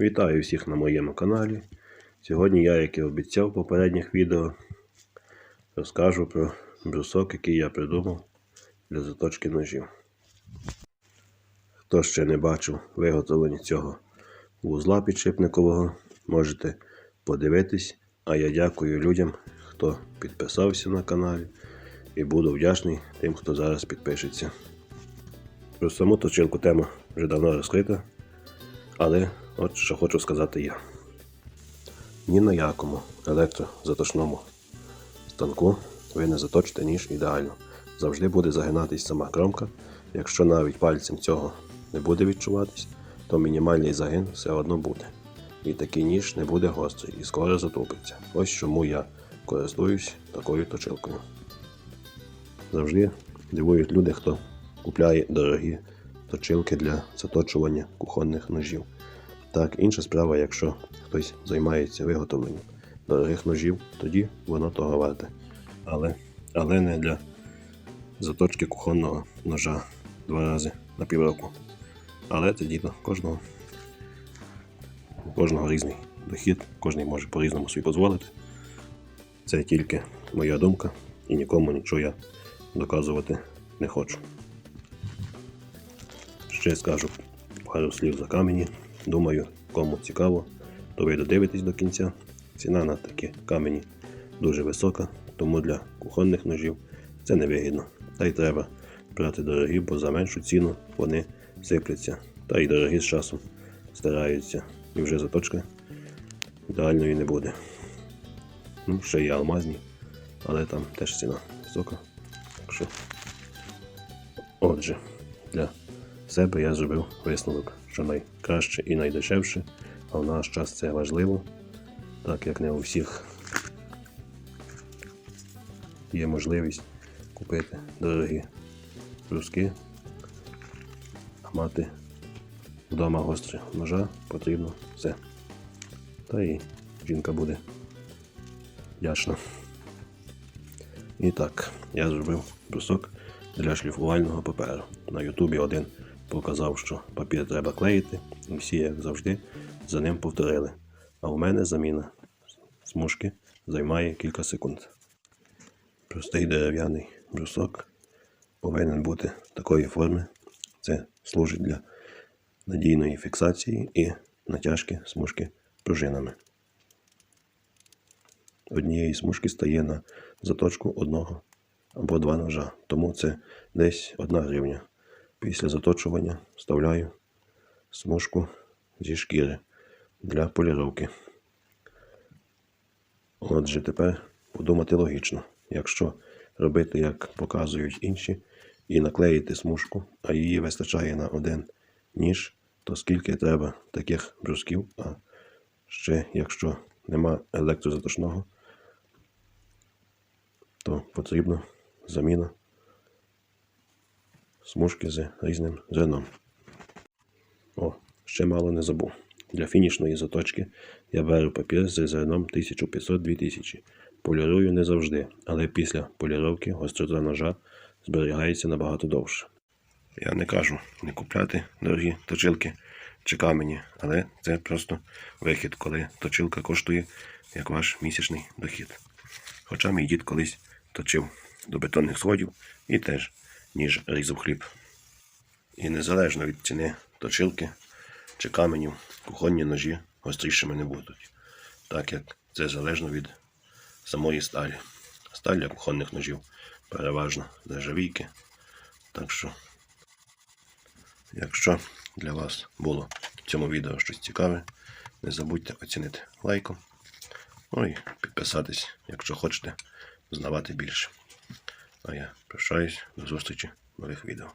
Вітаю всіх на моєму каналі. Сьогодні я, як і обіцяв в попередніх відео, розкажу про брусок, який я придумав для заточки ножів. Хто ще не бачив виготовлення цього вузла підшипникового, можете подивитись. А я дякую людям, хто підписався на каналі, і буду вдячний тим, хто зараз підпишеться. Про саму точилку тема вже давно розкрита. Але от що хочу сказати я. Ні на якому електрозаточному станку ви не заточите ніж ідеально. Завжди буде загинатись сама кромка. Якщо навіть пальцем цього не буде відчуватись, то мінімальний загин все одно буде. І такий ніж не буде гострий і скоро затупиться. Ось чому я користуюсь такою точилкою. Завжди дивують люди, хто купляє дорогі точилки для заточування кухонних ножів. Так, інша справа, якщо хтось займається виготовленням дорогих ножів, тоді воно того варте. Але, але не для заточки кухонного ножа два рази на півроку. Але це дійсно кожного, кожного різний дохід, кожен може по-різному собі дозволити. Це тільки моя думка і нікому нічого я доказувати не хочу. Ще скажу пару слів за камені. Думаю, кому цікаво, то ви додивитесь до кінця. Ціна на такі камені дуже висока, тому для кухонних ножів це невигідно. Та й треба брати дорогі, бо за меншу ціну вони сипляться. Та й дорогі з часом стараються. І вже заточка ідеальної не буде. Ну, ще є алмазні, але там теж ціна висока. Так що, отже, для себе я зробив висновок, що найкраще і найдешевше, а в наш час це важливо, так як не у всіх є можливість купити дорогі бруски, а мати вдома гострі ножа потрібно все. Та і жінка буде вдячна. І так, я зробив брусок для шліфувального паперу. На Ютубі один показав, що папір треба клеїти, і всі, як завжди, за ним повторили. А у мене заміна смужки займає кілька секунд. Простий дерев'яний брусок повинен бути такої форми. Це служить для надійної фіксації і натяжки смужки пружинами. Однієї смужки стає на заточку одного або два ножа, тому це десь одна гривня. Після заточування вставляю смужку зі шкіри для поліровки. Отже, тепер подумати логічно. Якщо робити, як показують інші, і наклеїти смужку, а її вистачає на один ніж, то скільки треба таких брусків, а ще якщо нема електрозаточного, то потрібна заміна смужки з різним зерном. О, ще мало не забув. Для фінішної заточки я беру папір з зерном 1500-2000. Полірую не завжди, але після поліровки гострота ножа зберігається набагато довше. Я не кажу не купляти дорогі точилки чи камені, але це просто вихід, коли точилка коштує як ваш місячний дохід. Хоча мій дід колись точив до бетонних сходів і теж ніж різав хліб. І незалежно від ціни точилки чи каменів, кухонні ножі гострішими не будуть, так як це залежно від самої сталі. Сталь для кухонних ножів переважно нержавійки. Так що, якщо для вас було в цьому відео щось цікаве, не забудьте оцінити лайком. Ну і підписатись, якщо хочете знавати більше. А я прощаюсь до зустрічі в нових відео.